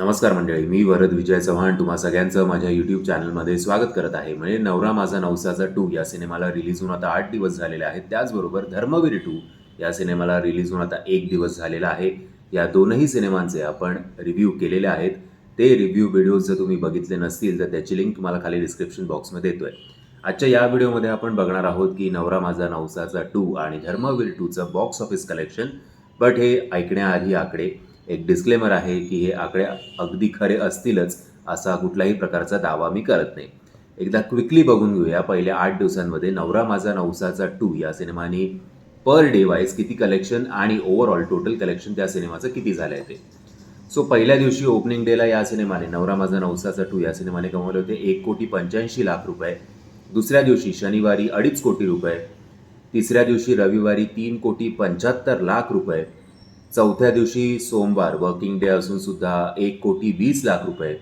नमस्कार मंडळी मी वरद विजय चव्हाण. तुम्हा सगळ्यांचं माझ्या यूट्यूब चॅनलमध्ये स्वागत करत आहे. म्हणजे नवरा माझा नवसाचा टू या सिनेमाला रिलीज होऊन आता आठ दिवस झालेले आहेत. त्याचबरोबर धर्मवीर टू या सिनेमाला रिलीज होऊन आता एक दिवस झालेला आहे. या दोनही सिनेमांचे आपण रिव्ह्यू केलेले आहेत. ते रिव्ह्यू व्हिडिओज जर तुम्ही बघितले नसतील तर त्याची लिंक तुम्हाला खाली डिस्क्रिप्शन बॉक्समध्ये देतो आहे आजच्या या व्हिडिओमध्ये आपण बघणार आहोत की नवरा माझा नवसाचा टू आणि धर्मवीर टूचं बॉक्स ऑफिस कलेक्शन बट हे ऐकण्याआधी आकडे. एक डिस्क्लेमर आहे की हे आकडे अगदी खरे असतीलच असा कुठलाही प्रकारचा दावा मी करत नाही. एकदा क्विकली बघून घेऊया. पहिल्या आठ दिवसांमध्ये नवरा माझा नवसाचा टू या सिनेमाने पर डे वाईज किती कलेक्शन आणि ओव्हरऑल टोटल कलेक्शन त्या सिनेमाचं किती झालं आहे ते. सो पहिल्या दिवशी ओपनिंग डेला या सिनेमाने नवरा माझा नवसाचा टू या सिनेमाने कमवले होते. एक कोटी पंच्याऐंशी लाख रुपये. दुसऱ्या दिवशी शनिवारी अडीच कोटी रुपये. तिसऱ्या दिवशी रविवारी तीन कोटी पंच्याहत्तर लाख रुपये. चौथ्या दिवशी सोमवार वर्किंग डे असून सुद्धा एक कोटी वीस लाख रुपये.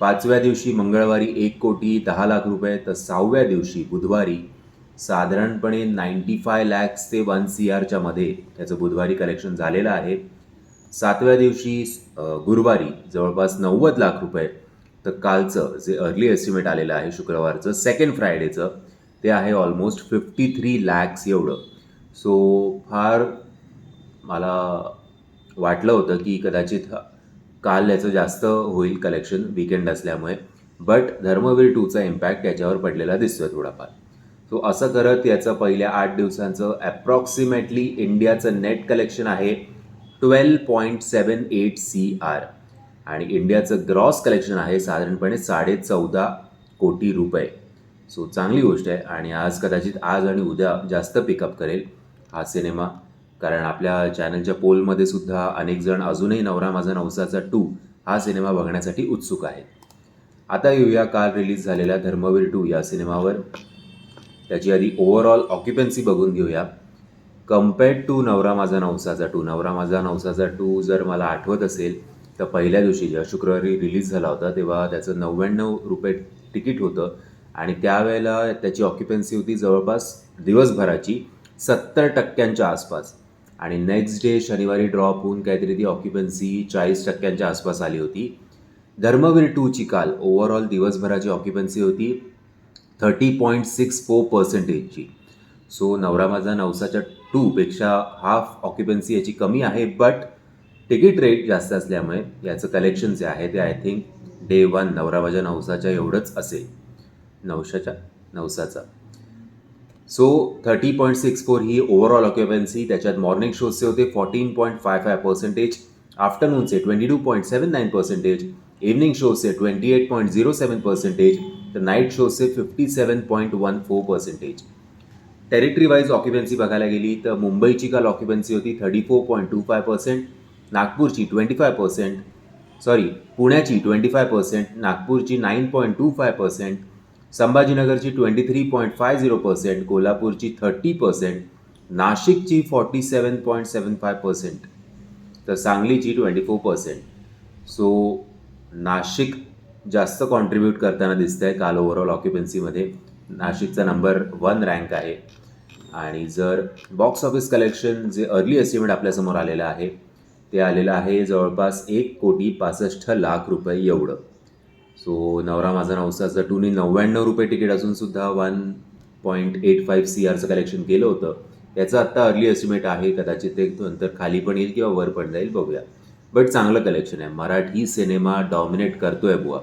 पाचव्या दिवशी मंगळवारी एक कोटी दहा लाख रुपये तर सहाव्या दिवशी बुधवारी साधारणपणे नाईन्टी फाय लॅक्स ते वन सी आरच्या मध्ये त्याचं बुधवारी कलेक्शन झालेलं आहे. सातव्या दिवशी गुरुवारी जवळपास नव्वद लाख रुपये तर कालचं जे अर्ली एस्टिमेट आलेलं आहे शुक्रवारचं सेकंड फ्रायडेचं ते आहे ऑलमोस्ट फिफ्टी थ्री लॅक्स एवढं. सो फार मला वाटलं होतं की कदाचित काल याचं जास्त होईल कलेक्शन विकेंड असल्यामुळे. बट धर्मवीर टूचा इम्पॅक्ट याच्यावर पडलेला दिसतोय थोडाफार. सो असं करत याचं पहिल्या आठ दिवसांचं ॲप्रॉक्सिमेटली इंडियाचं नेट कलेक्शन आहे twelve point seven eight C R आणि इंडियाचं ग्रॉस कलेक्शन आहे साधारणपणे साडे चौदा कोटी रुपये. सो चांगली गोष्ट आहे. आणि आज कदाचित आज आणि उद्या जास्त पिकअप करेल हा सिनेमा कारण आपल्या चॅनलच्या पोलमध्ये सुद्धा अनेक जण अजूनही नवरा माझा नवसाचा टू हा सिनेमा बघण्यासाठी उत्सुक आहेत. आता येऊया काल रिलीज झालेल्या धर्मवीर टू या सिनेमावर. त्याची आधी ओव्हरऑल ऑक्युपन्सी बघून घेऊया. कम्पेअर्ड टू नवरा माझा नवसाचा टू नवरा माझा नवसाचा टू जर मला आठवत असेल तर पहिल्या दिवशी जेव्हा शुक्रवारी रिलीज झाला होता तेव्हा त्याचं नव्याण्णव रुपये तिकीट होतं आणि त्यावेळेला त्याची ऑक्युपन्सी होती जवळपास दिवसभराची सत्तर टक्क्यांच्या आसपास. आणि नेक्स्ट डे शनिवारी ड्रॉप होऊन काहीतरी ती ऑक्युपन्सी चाळीस टक्क्यांच्या आसपास आली होती. धर्मवीर टूची काल ओव्हरऑल दिवसभराची ऑक्युपन्सी होती थर्टी पॉईंट सिक्स फोर पर्सेंटेजची so Navra Majha नवसाच्या टूपेक्षा half occupancy याची कमी आहे बट तिकीट रेट जास्त असल्यामुळे याचं कलेक्शन जे आहे ते आय थिंक डे वन नवरा माझ्या नवसाच्या एवढंच असेल. नवशाच्या Navsacha. So thirty point six four ही ओव्हरऑल ऑक्युपन्सी त्याच्यात मॉर्निंग शोजचे होते fourteen point five five percentage आफ्टरनूनचे twenty two point seven nine percentage evening शोजचे twenty eight point zero seven percentage तर night शोजचे fifty seven point one four percentage territory wise occupancy बघायला गेली तर मुंबईची काल occupancy होती thirty four point two five percent नागपूरची twenty five percent sorry पुण्याची twenty five percent नागपूरची nine point two five percent संभाजीनगरची twenty three point five zero percent कोल्हापूरची थर्टी पर्सेंट नाशिकची forty seven point seven five percent तर सांगलीची twenty four percent so Nashik जास्त contribute करताना दिसतं आहे काल ओव्हरऑल ऑक्युपन्सीमध्ये नाशिकचा नंबर वन रँक आहे. आणि जर बॉक्स ऑफिस कलेक्शन जे अर्ली एस्टिमेट आपल्यासमोर आलेलं आहे ते आलेलं आहे जवळपास एक कोटी पासष्ट लाख रुपये एवढं. सो नवरा माझा नवसाचं टूनी नव्याण्णव रुपये तिकीट असून सुद्धा one point eight five C आरचं collection केलं होतं. त्याचं आत्ता अर्ली एस्टिमेट आहे. कदाचित ते नंतर खाली पण येईल किंवा वर पण जाईल बघूया. बट चांगलं कलेक्शन आहे. मराठी सिनेमा डॉमिनेट करतोय बुवा.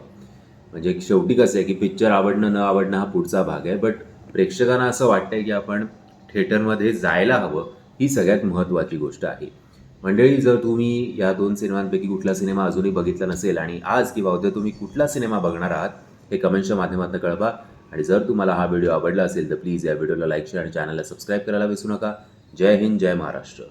म्हणजे शेवटी कसं आहे की पिक्चर आवडणं न आवडणं हा पुढचा भाग आहे. बट प्रेक्षकांना असं वाटतंय की आपण थिएटरमध्ये जायला हवं. ही सगळ्यात महत्त्वाची गोष्ट आहे. मंडळी जर तुम्ही या दोन सिनेमांपैकी कुठला सिनेमा अजूनही बघितला नसेल आणि आज किंवा उद्या तुम्ही कुठला सिनेमा बघणार आहात हे कमेंटच्या माध्यमातून कळवा. आणि जर तुम्हाला हा व्हिडिओ आवडला असेल तर प्लीज या व्हिडिओला लाईक शेअर आणि चॅनलला सबस्क्राईब करायला विसरू नका. जय हिंद जय महाराष्ट्र.